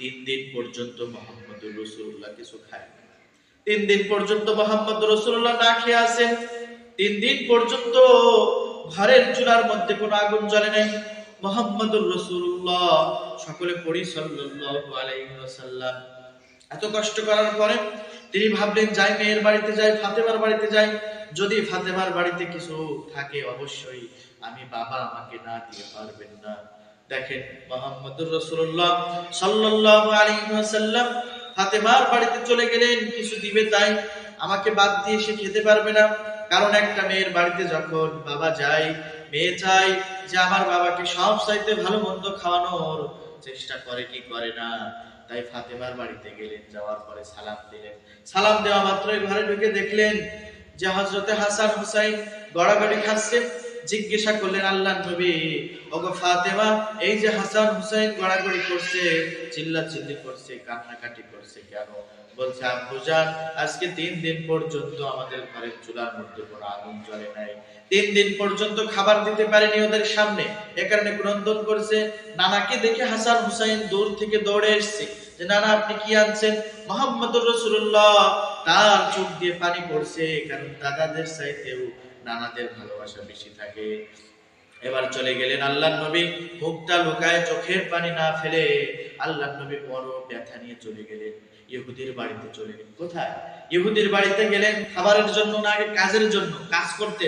তিন দিন পর্যন্ত মোহাম্মদ রসুল্লাহ কিছু খায়। তিন দিন পর্যন্ত মোহাম্মদ রসুল্লাহ না খেয়ে আসেন তিন দিন পর্যন্ত ঘরের চুলার মধ্যে কোনো আগুন জ্বলে নাই। মোহাম্মদুর রসুল্লাহ সকলে পড়ি আলাইহি এত কষ্ট করার পরে তিনি ভাবলেন, যাই মেয়ের বাড়িতে যাই, ফাতেমার বাড়িতে যাই। যদি ফাতেমার বাড়িতে কিছু থাকে, অবশ্যই আমি বাবা আমাকে না দিয়ে পারবেন না। দেখেন, মোহাম্মদুর রসুল্লাহ সাল্লাল্লাহু আলাইহি ওয়াসাল্লাম ফাতেমার বাড়িতে চলে গেলেন কিছু দিবে তাই আমাকে বাদ দিয়ে সে খেতে পারবে না, কারণ একটা মেয়ের বাড়িতে যখন বাবা যায়, মেয়ে চাই যে আমার বাবাকে সব চাইতে ভালো মন্দ খাওয়ানোর চেষ্টা করে, কি করে না? তাই ফাতেমার বাড়িতে গেলেন, যাওয়ার পরে সালাম দিলেন। সালাম দেওয়া মাত্রই ঘরে ঢুকে দেখলেন যে হজরতে হাসান হুসাইন গড়াগড়ি খাচ্ছে জিজ্ঞাসা করলেন, আল্লাহ নবী, ওগো ফাতেমা, এই যে হাসান হুসাইন গড়াগড়ি করছে চিল্লা চিল্লি করছে, কান্নাকাটি করছে কেন? বলছে আব্বুজান আজকে তিন দিন পর্যন্ত আমাদের ঘরের চুলার মধ্যে কোনো আগুন জ্বলে নাই। তিন দিন পর্যন্ত খাবার দিতে পারেনি ওদের সামনে। এ কারণে ক্রন্দন করছে। নানাকে দেখে হাসান হুসাইন দূর থেকে দৌড়ে এসছে। যে, নানা, আপনি কি আনছেন? মোহাম্মদুর রসুল্লাহ তার চোখ দিয়ে পানি পড়ছে, কারণ দাদাদের চাইতেও নানাদের ভালোবাসা বেশি থাকে। এবার চলে গেলেন আল্লাহ নবী মুখটা লুকায় চোখের পানি না ফেলে আল্লাহ নবী বড় ব্যথা নিয়ে চলে গেলেন। ইহুদির বাড়িতে চলে গেলেন। কোথায়? ইহুদির বাড়িতে গেলেন খাবারের জন্য না কাজের জন্য, কাজ করতে।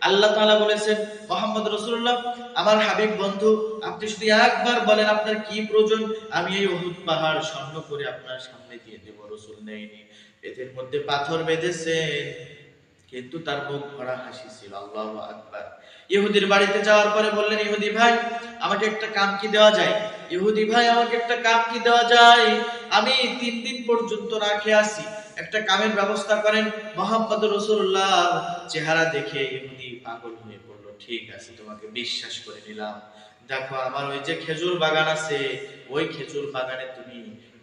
আল্লাহ তাআলা বলেছেন, মোহাম্মদ রসুল্লাহ আমার হাবিব বন্ধু, আপনি শুধু একবার বলেন আপনার কি প্রয়োজন, আমি এই অহুদ পাহাড় স্বর্ণ করে আপনার সামনে দিয়ে দেব। রসুল নেয়নি। এদের মধ্যে পাথর বেঁধেছেন। কিন্তু তার মুখ ভরা হাসি ছিল, আল্লাহ আকবার। ইহুদির বাড়িতে যাওয়ার পরে বললেন, ইহুদি ভাই, আমাকে একটা কাম কি দেওয়া যায়? ইহুদি ভাই, আমাকে একটা কাম কি দেওয়া যায়? আমি তিন দিন পর্যন্ত না খেয়ে আসি। একটা কামের ব্যবস্থা করেন মোহাম্মদ রসুল্লাহ চেহারা দেখে ইহুদি পাগল হয়ে পড়ল ঠিক আছে, তোমাকে বিশ্বাস করে নিলাম। দেখো, আমার ওই যে খেজুর বাগান আছে, ওই খেজুর বাগানে তুমি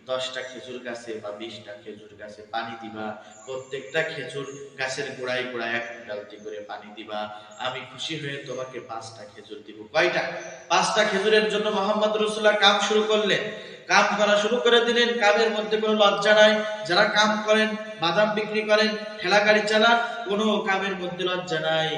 দশটা খেজুর গাছে বা বিশটা খেজুর গাছে পানি দিবা, প্রত্যেকটা খেজুর গাছের গোড়ায় গোড়ায় এক বালতি করে পানি দিবা। আমি খুশি হয়ে তোমাকে পাঁচটা খেজুর দিব। কয়টা? পাঁচটা খেজুরের জন্য মোহাম্মদ রসুল্লাহ কাম শুরু করলেন। কাম করা শুরু করে দিলেন। কামের মধ্যে কোনো লজ্জা নাই। যারা কাম করেন, বাদাম বিক্রি করেন ঠেলা গাড়ি চালান, কোনো কামের মধ্যে লজ্জা নাই।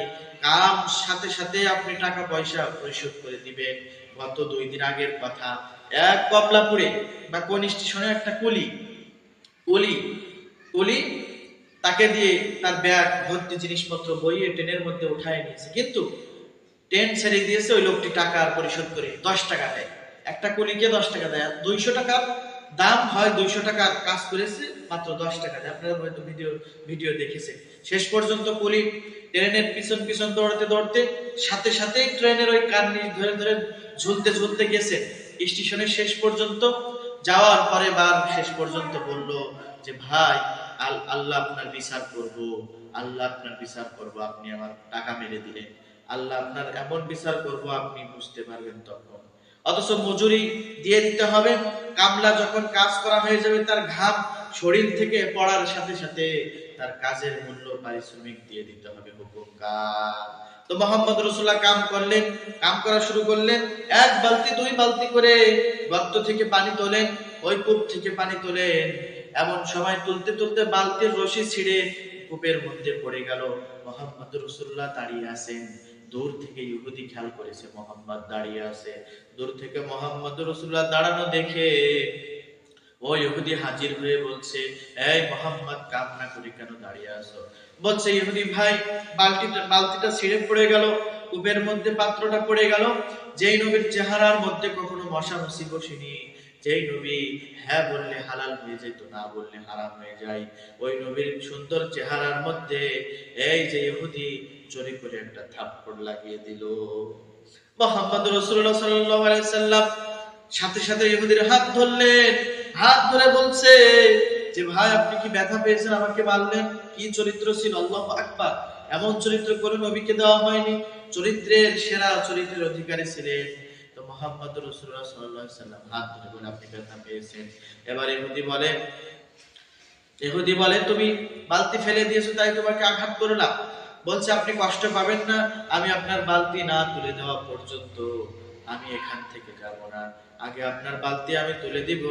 কাম সাথে সাথে আপনি টাকা পয়সা পরিশোধ করে দিবেন। গত দুই দিন আগের কথা। এক কমলাপুরে বা কোন স্টেশনে একটা কুলি। কুলি কুলি তাকে দিয়ে তার ব্যাগ, ভর্তি জিনিসপত্র বইয়ে ট্রেনের মধ্যে উঠায় নিয়েছে। কিন্তু ট্রেন ছেড়ে দিয়েছে ওই লোকটি টাকা পরিশোধ করে দশ টাকা দেয়। একটা কুলিকে দশ টাকা দেয়। দুইশো টাকা দাম হয় দুইশো টাকা কাজ করেছে, মাত্র দশ টাকা। আপনারা হয়তো ভিডিও ভিডিও দেখেছেন। শেষ পর্যন্ত কুলি ট্রেনের পিছন পিছন দৌড়তে দৌড়তে সাথে সাথে ট্রেনের ওই কার্নি ধরে ধরে ঝুলতে ঝুলতে গেছে। স্টেশনের শেষ পর্যন্ত যাওয়ার পরে বার শেষ পর্যন্ত বলল যে, ভাই, আল- আল্লাহ আপনার বিচার করব। আল্লাহ আপনার বিচার করব। আপনি আমার টাকা মেরে দিলেন। আল্লাহ আপনার এমন বিচার করব, আপনি বুঝতে পারবেন তখন। অথচ মজুরি দিয়ে দিতে হবে। কামলা যখন কাজ করা হয়ে যাবে, তার ঘাম শরীর থেকে পড়ার সাথে সাথে তার কাজের মূল্য পারিশ্রমিক দিয়ে দিতে হবে তো মোহাম্মদ রসুল্লাহ কাম করলেন, কাম করা শুরু করলেন। এক বালতি, দুই বালতি করে গর্ত থেকে পানি তোলেন, ওই কূপ থেকে পানি তোলেন। এমন সময় তুলতে তুলতে বালতির রশি ছিঁড়ে কূপের মধ্যে পড়ে গেল। মোহাম্মদ রসুল্লাহ দাঁড়িয়ে আছেন। দূর থেকে ইহুদি খেয়াল করেছে, মোহাম্মদ দাঁড়িয়ে আছে। দূর থেকে মোহাম্মদ রসুল্লাহ দাঁড়ানো দেখে, ও ইহুদি হাজির হয়ে বলছে, এই মোহাম্মদ কামনা করে কেন দাঁড়িয়ে আসো বলছে, ইহুদি ভাই, বালতিটা বালতিটা ছিঁড়ে পড়ে গেল কূপের মধ্যে পাত্রটা পড়ে গেল। যেই নবীর চেহারার মধ্যে কখনো মশা মশি বসেনি যেই নবী হ্যাঁ বললে হালাল হয়ে যেত, না বললে হারাম হয়ে যায়। ওই নবীর সুন্দর চেহারার মধ্যে এই যে ইহুদি চুরি করে একটা থাপ্পড় লাগিয়ে দিল। মোহাম্মদ রসুল্লাহ সাল্লাম সাথে সাথে ইহুদির হাত ধরলেন। হাত ধরে বলছে, যে ভাই, আপনি কি ব্যথা পেয়েছেন? আমাকে মারলেন? কি চরিত্র ছিল? আল্লাহ আকবার। এমন চরিত্র কোনো নবীকে দেওয়া হয়নি। চরিত্রের সেরা চরিত্রের অধিকারী ছিলেন মোহাম্মদ রসুল্লাহ সাল্লাম হাত ধরে বলে, আপনি ব্যথা পেয়েছেন। এবার ইহুদি বলে ইহুদি বলে, তুমি বালতি ফেলে দিয়েছ, তাই তোমাকে আঘাত করলাম। বলছে, আপনি কষ্ট পাবেন না, আমি আপনার বালতি না তুলে দেওয়া পর্যন্ত আমি এখান থেকে যাব না। আগে আপনার বালতি আমি তুলে দিব।